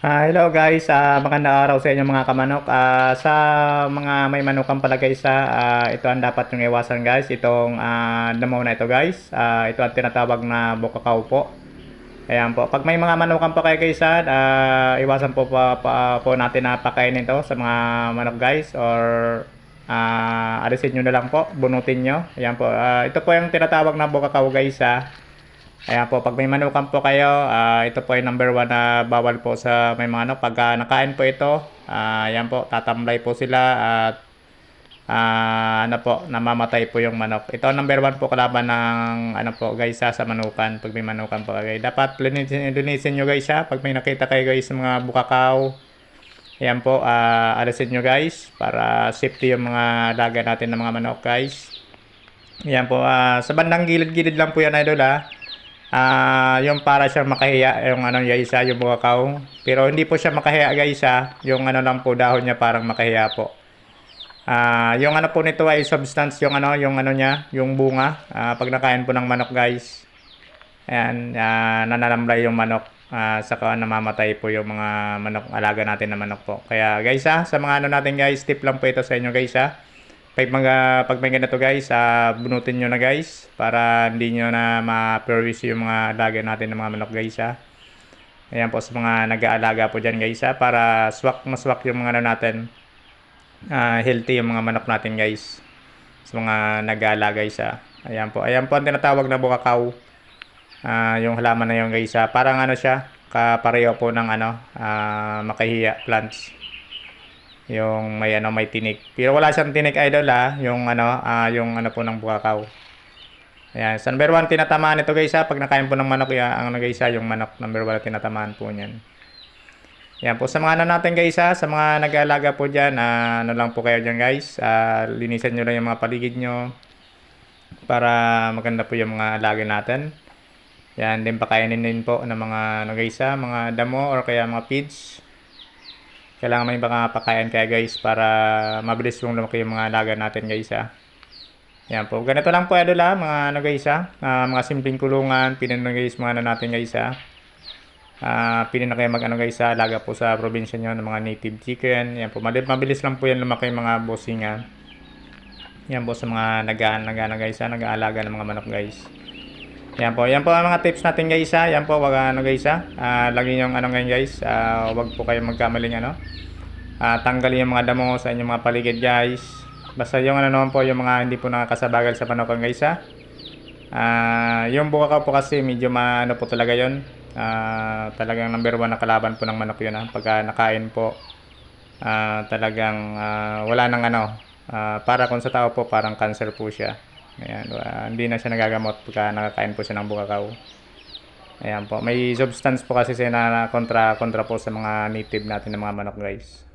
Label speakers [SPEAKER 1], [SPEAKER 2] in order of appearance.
[SPEAKER 1] Ah, hello guys, ah, magandang araw sa inyo mga kamanok. Ah, sa mga may manukan pala guys, ah, ah, ito ang dapat yung iwasan guys. Itong ah, damo na ito guys. Ah, ito ang tinatawag na bukakaw po. Ayan po. Pag may mga manukan pa kayo guys, ah, iwasan po pa, pa- po natin na pakainin ito sa mga manok guys or ah, alisin nyo na lang po, bunutin nyo. Ayan po. Ah, ito po yung tinatawag na bukakaw guys. Ah. Ayan po, pag may manukan po kayo, ah, ito po yung number one na bawal po sa may mga ano. Pag ah, nakain po ito, ah, ayan po, tatamlay po sila at ah, ano po, namamatay po yung manok. Ito number one po kalaban ng ano po guys sa manukan. Pag may manukan po kayo. Dapat linisin, linisin nyo guys ha. Pag may nakita kayo guys sa mga bukakaw, ayan po, ah, alisin nyo guys para safety yung mga daga natin ng mga manok guys. Ayan po, ah, sa bandang gilid-gilid lang po yan idol ha. Ah, yung para siya makahiya yung ano niya isa yung bukakaw. Pero hindi po siya makahiya guys ha. Yung ano lang po dahon niya parang makahiya po. Ah, yung ano po nito ay substance yung ano, yung ano niya, yung bunga. Ah, pag nakain po ng manok guys. Ayan, ah, nanalamlay yung manok. Ah, saka namamatay po yung mga manok, alaga natin na manok po. Kaya guys ha, sa mga ano natin guys, tip lang po ito sa inyo guys ha. Pag, mga, pag may ganito guys, ah, bunutin nyo na guys para hindi nyo na ma-pervis yung mga alaga natin ng mga manok guys ha. Ayan po sa mga nag-aalaga po dyan guys ha, para swak maswak yung mga ano natin. Ah, healthy yung mga manok natin guys. Sa mga nag-aalaga guys ha. Ayan po, ayan po ang tinatawag na bukakaw. Ah, yung halaman na yung guys ha. Parang ano siya, kapareho po ng ano, ah, makahiya plants yung may ano may tinik. Pero wala siyang tinik idol ha, yung ano ah, yung ano po ng bukakaw. Ayan, sa number 1 tinatamaan ito guys ha, pag nakain po ng manok ya, ang ano guys ha, yung manok number 1 tinatamaan po niyan. Yan po sa mga ano natin guys ha, sa mga nag-aalaga po diyan, ah, ano lang po kayo diyan guys, ah, linisan niyo lang yung mga paligid nyo para maganda po yung mga alaga natin. Yan, din pakainin din po ng mga ano guys ha, mga damo or kaya mga feeds kailangan may mga pakain kaya guys para mabilis yung lumaki yung mga alaga natin guys ha. Yan po. Ganito lang po idol ha, mga ano guys ha. Ah, mga simpleng kulungan, pinin na guys mga ano natin guys ha. Ah, pinin na kayo mag ano guys ha, alaga po sa probinsya nyo ng mga native chicken. Yan po. Mabilis, lang po yan lumaki yung mga bossing ha. Yan po sa mga nag nag guys ha, nag-aalaga ng mga manok guys. Yan po, yan po ang mga tips natin guys ha. Yan po, wag ano guys ha. Ah, lagi yung ano ngayon guys, ah, wag po kayo magkamaling ano. Ah, tanggalin yung mga damo sa inyong mga paligid guys. Basta yung ano naman po, yung mga hindi po nakakasabagal sa panokan guys ha. Ah, yung buka po kasi medyo maano po talaga yon. Ah, talagang number one na kalaban po ng manok yun ha. Pagka nakain po, ah, talagang ah, wala nang ano. Ah, para kung sa tao po, parang cancer po siya. Ayan, ah, hindi na siya nagagamot pagka nakakain po siya ng bukakaw. Ayan po, may substance po kasi siya na kontra kontra po sa mga native natin ng mga manok guys.